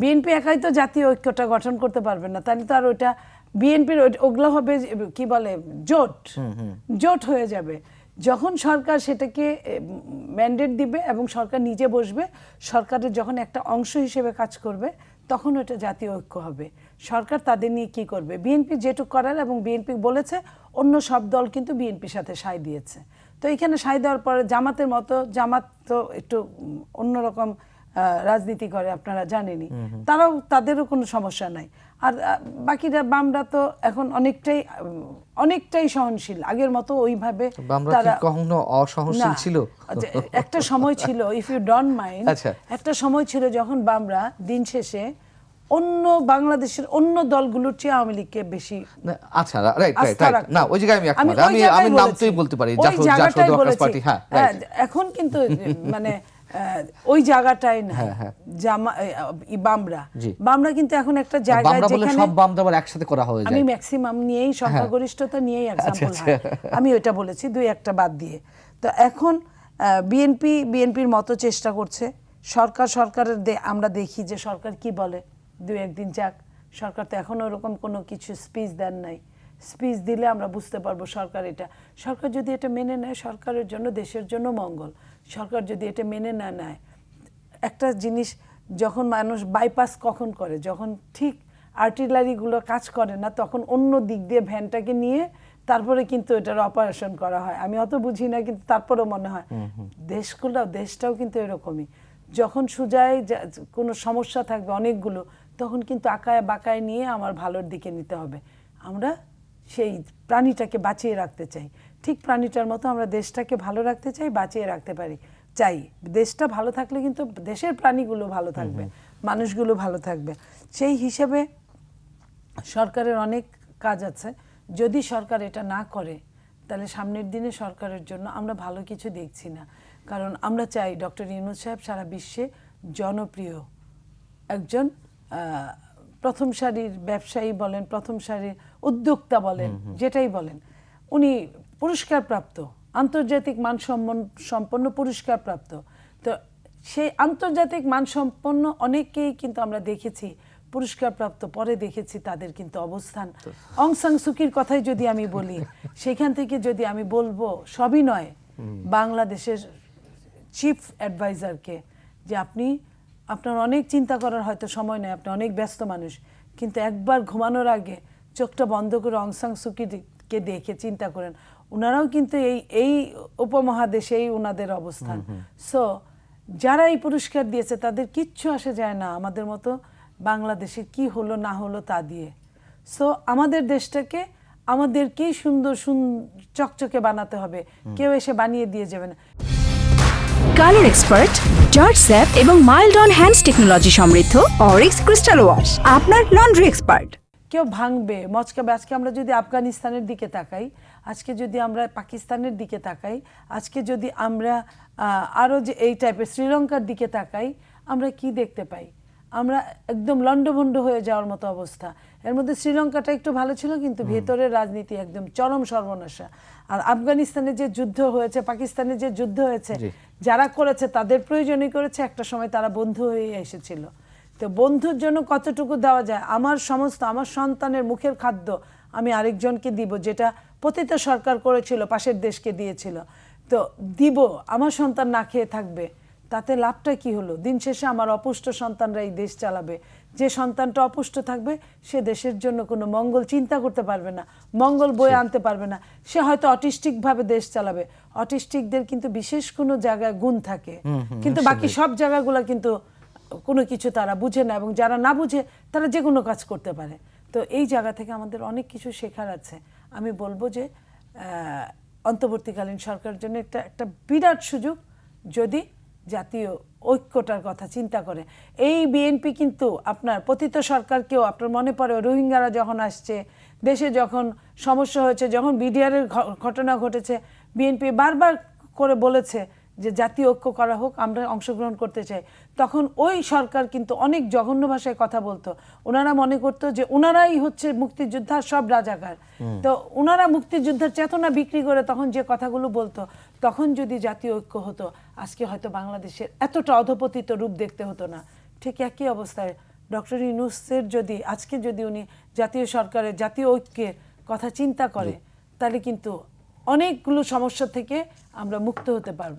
BNP একাই তো জাতীয় ঐক্যটা গঠন করতে পারবে না। তাহলে তো আর ওইটা বিএনপির ওগুলো হবে কি বলে জোট। জোট হয়ে যাবে। যখন সরকার সেটাকে ম্যান্ডেট দিবে এবং সরকার নিজে বসবে সরকারের যখন একটা অংশ হিসেবে কাজ করবে তখন ওটা জাতীয় ঐক্য হবে। সরকার তাদের নিয়ে কি করবে? বিএনপি যেটুক করার এবং বিএনপি বলেছে অন্য সব দল কিন্তু বিএনপির সাথে সায় দিয়েছে। তো এখানে সায় দেওয়ার পরে জামাতের মতো জামাত তো একটু অন্যরকম রাজনীতি করে আপনারা জানেনই। তারাও তাদেরও কোনো সমস্যা নাই। আর বাকিরা বামরা তো এখন অনেকটাই অনেকটাই সহনশীল। আগের মতো ওইভাবে বামরা কখনো অসহনশীল ছিল? একটা সময় ছিল ইফ ইউ ডোন্ট মাইন্ড। একটা সময় ছিল যখন বামরা দিন শেষে অন্য বাংলাদেশের অন্য দলগুলোর চেয়ে আওয়ামী লীগকে বেশি আচ্ছা রাইট রাইট রাইট না ওই জায়গায় আমি আমি আমি নাম বলেছি। বলতে পারি। পার্টি হ্যাঁ হ্যাঁ, এখন কিন্তু মানে ওই জায়গাটাই না হ্যাঁ, হ্যাঁ। জামা বামরা বামরা কিন্তু এখন একটা বামরা বলে যেখানে সব বাম দাবার একসাথে করা হয়ে যায়। আমি ম্যাক্সিমাম নিয়েই সংখ্যাগরিষ্ঠতা নিয়েই এক্সাম্পল আচ্ছা। আমি ওইটা বলেছি দুই একটা বাদ দিয়ে। তো এখন বিএনপি বিএনপির মতো চেষ্টা করছে। সরকার সরকারের দে- আমরা দেখি যে সরকার কি বলে। দুই একদিন যাক সরকার তো এখনও ওরকম কোনো কিছু স্পিচ দেন নাই। স্পিচ দিলে আমরা বুঝতে পারব সরকার এটা। সরকার যদি এটা মেনে নেয় সরকারের জন্য দেশের জন্য মঙ্গল। সরকার যদি এটা মেনে না নেয় একটা জিনিস যখন মানুষ বাইপাস কখন করে? যখন ঠিক আর্টিলারিগুলো কাজ করে না তখন অন্য দিক দিয়ে ভ্যানটাকে নিয়ে তারপরে কিন্তু এটার অপারেশন করা হয়। আমি অত বুঝি না কিন্তু তারপরেও মনে হয়। দেশগুলো দেশটাও কিন্তু এরকমই। যখন সুজায় যা- কোনো সমস্যা থাকবে অনেকগুলো তখন কিন্তু আঁকায় বাঁকায় নিয়ে আমার ভালোর দিকে নিতে হবে। আমরা সেই প্রাণীটাকে বাঁচিয়ে রাখতে চাই। ঠিক প্রাণীটার মতো আমরা দেশটাকে ভালো রাখতে চাই বাঁচিয়ে রাখতে পারি। চাই। দেশটা ভালো থাকলে কিন্তু দেশের প্রাণীগুলো ভালো থাকবে মানুষগুলো ভালো থাকবে। সেই হিসেবে সরকারের অনেক কাজ আছে। যদি সরকার এটা না করে তাহলে সামনের দিনে সরকারের জন্য আমরা ভালো কিছু দেখছি না। কারণ আমরা চাই ডক্টর ইউনুস সাহেব সারা বিশ্বে জনপ্রিয় একজন প্রথম সারির ব্যবসায়ী বলেন প্রথম সারির উদ্যোক্তা বলেন যেটাই বলেন। উনি পুরস্কারপ্রাপ্ত আন্তর্জাতিক মানসম্পন্ন সম্পন্ন পুরস্কারপ্রাপ্ত। তো সেই আন্তর্জাতিক মানসম্পন্ন অনেকেই কিন্তু আমরা দেখেছি পুরস্কারপ্রাপ্ত পরে দেখেছি তাদের কিন্তু অবস্থান। অং সাং সুকির কথাই যদি আমি বলি সেখান থেকে যদি আমি বলব সবই নয় বাংলাদেশের চিফ অ্যাডভাইজারকে যে আপনি আপনার অনেক চিন্তা করার হয়তো সময় নেই আপনি অনেক ব্যস্ত মানুষ কিন্তু একবার ঘুমানোর আগে চোখটা বন্ধ করে অংসাং সুকিকে দেখে চিন্তা করেন ওনারাও কিন্তু এই এই উপমহাদেশেই ওনাদের অবস্থান। সো যারা এই পুরস্কার দিয়েছে তাদের কিচ্ছু আসে যায় না আমাদের মতো বাংলাদেশে কি হলো না হলো তা দিয়ে। সো আমাদের দেশটাকে আমাদেরকেই সুন্দর সুন চকচকে বানাতে হবে। কেউ এসে বানিয়ে দিয়ে যাবে না। কালার এক্সপার্ট জর্জ স্যাপ এবং মাইল্ড অন হ্যান্ডস টেকনোলজি সমৃদ্ধ অরিক্স ক্রিস্টাল ওয়াশ আপনার লন্ড্রি এক্সপার্ট কেউ ভাঙবে মচকাবে। আজকে আমরা যদি আফগানিস্তানের দিকে তাকাই আজকে যদি আমরা পাকিস্তানের দিকে তাকাই আজকে যদি আমরা আরও যে এই টাইপের শ্রীলঙ্কার দিকে তাকাই আমরা কি দেখতে পাই? আমরা একদম লন্ডভন্ড হয়ে যাওয়ার মতো অবস্থা। এর মধ্যে শ্রীলঙ্কাটা একটু ভালো ছিল কিন্তু ভেতরের রাজনীতি একদম চরম সর্বনাশা। আর আফগানিস্তানে যে যুদ্ধ হয়েছে পাকিস্তানে যে যুদ্ধ হয়েছে যারা করেছে তাদের প্রয়োজনই করেছে একটা সময় তারা বন্ধু হয়ে এসেছিল। তো বন্ধুর জন্য কতটুকু দেওয়া যায়? আমার সমস্ত আমার সন্তানের মুখের খাদ্য আমি আরেকজনকে দিব যেটা পতিত সরকার করেছিল পাশের দেশকে দিয়েছিল। তো দিব আমার সন্তান না খেয়ে থাকবে তাতে লাভটা কি হলো? দিন শেষে আমার অপুষ্ট সন্তানরা এই দেশ চালাবে। যে সন্তানটা অপুষ্ট থাকবে সে দেশের জন্য কোনো মঙ্গল চিন্তা করতে পারবে না মঙ্গল বয়ে আনতে পারবে না। সে হয়তো অটিস্টিকভাবে দেশ চালাবে। অটিস্টিকদের কিন্তু বিশেষ কোনো জায়গায় গুণ থাকে। কিন্তু বাকি সব জায়গাগুলো কিন্তু কোনো কিছু তারা বুঝে না এবং যারা না বুঝে তারা যে কোনো কাজ করতে পারে। তো এই জায়গা থেকে আমাদের অনেক কিছু শেখার আছে। আমি বলব যে অন্তর্বর্তীকালীন সরকারের জন্য একটা একটা বিরাট সুযোগ যদি জাতীয় ঐক্যটার কথা চিন্তা করে। এই বিএনপি কিন্তু আপনার পতিত সরকারকেও, আপনার মনে পড়ে রোহিঙ্গারা যখন আসছে, দেশে যখন সমস্যা হয়েছে, যখন বিডিআরের ঘটনা ঘটেছে বিএনপি বারবার করে বলেছে যে জাতীয় ঐক্য করা হোক আমরা অংশগ্রহণ করতে চাই। তখন ওই সরকার কিন্তু অনেক জঘন্য ভাষায় কথা বলতো। ওনারা মনে করতো যে ওনারাই হচ্ছে মুক্তিযোদ্ধার সব রাজাকার। তো ওনারা মুক্তিযুদ্ধের চেতনা বিক্রি করে তখন যে কথাগুলো বলতো তখন যদি জাতীয় ঐক্য হতো আজকে হয়তো বাংলাদেশের এতটা অধপতিত রূপ দেখতে হতো না। ঠিক একই অবস্থায় ডক্টর ইউনুসের যদি আজকে যদি উনি জাতীয় সরকারের জাতীয় ঐক্যের কথা চিন্তা করে তাহলে কিন্তু অনেকগুলো সমস্যা থেকে আমরা মুক্ত হতে পারব।